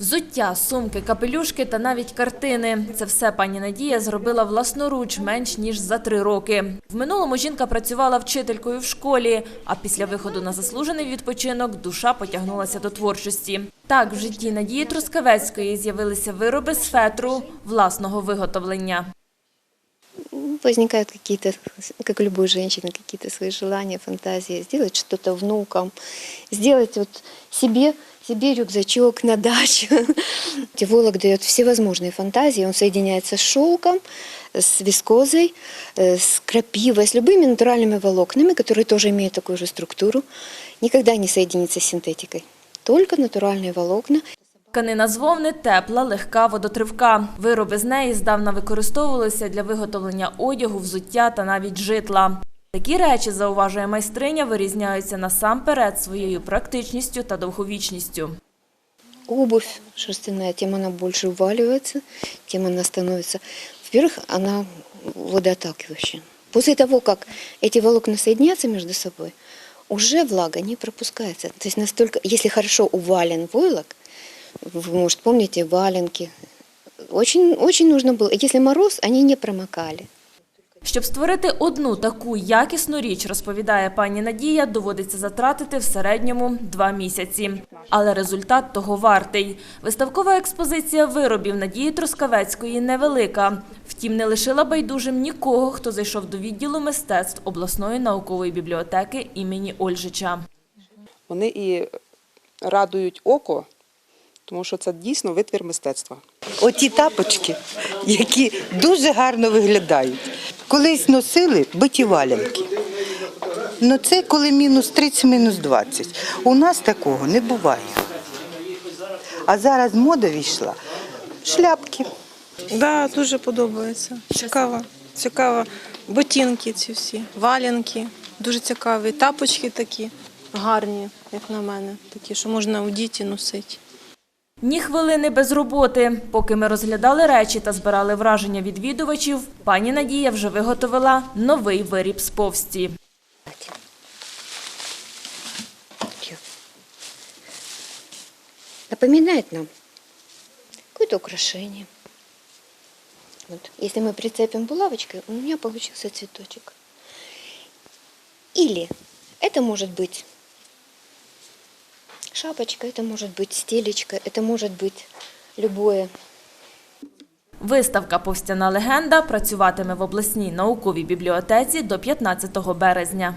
Взуття, сумки, капелюшки та навіть картини – це все пані Надія зробила власноруч менш ніж за три роки. В минулому жінка працювала вчителькою в школі, а після виходу на заслужений відпочинок душа потягнулася до творчості. Так, в житті Надії Трускавецької з'явилися вироби з фетру власного виготовлення. Возникают какие-то, как у любой женщины, какие-то свои желания, фантазии. Сделать что-то внукам, сделать себе, себе рюкзачок на дачу. Волок дает всевозможные фантазии. Он соединяется с шелком, с вискозой, э, с крапивой, с любыми натуральными волокнами, которые тоже имеют такую же структуру. Никогда не соединится с синтетикой. Только натуральные волокна. Тканина з вовни тепла, легка, водотривка. Вироби з неї здавна використовувалися для виготовлення одягу, взуття та навіть житла. Такі речі, зауважує майстриня, вирізняються насамперед своєю практичністю та довговічністю. Обувь шерстяная, тем она больше уваливается, тем она становится... Во-первых, она водоотталкивающая. После того, как эти волокна соединятся между собой, уже влага не пропускается. То есть настолько, если хорошо увален войлок, вы, может, помните валенки, очень, очень нужно было, если мороз, они не промокали. Щоб створити одну таку якісну річ, розповідає пані Надія, доводиться затратити в середньому два місяці. Але результат того вартий. Виставкова експозиція виробів Надії Трускавецької невелика. Втім, не лишила байдужим нікого, хто зайшов до відділу мистецтв обласної наукової бібліотеки імені Ольжича. Вони і радують око, тому що це дійсно витвір мистецтва. Оті тапочки, які дуже гарно виглядають. Колись носили биті валянки. Ну це коли мінус 30, мінус 20. У нас такого не буває. А зараз мода війшла. Шляпки. Да, дуже подобається. Цікаво. Цікаво. Ботинки ці всі, валянки. Дуже цікаві. Тапочки такі гарні, як на мене. Такі, що можна у діті носити. Ні хвилини без роботи. Поки ми розглядали речі та збирали враження відвідувачів, пані Надія вже виготовила новий виріб з повсті. Напоминает нам какое-то украшение. Вот. Если мы прицепим булавочкой, у меня получился цветочек. Или это может быть шапочка, это может быть стелечка, это может быть любое Виставка Повстяна легенда працюватиме в обласній науковій бібліотеці до 15 березня.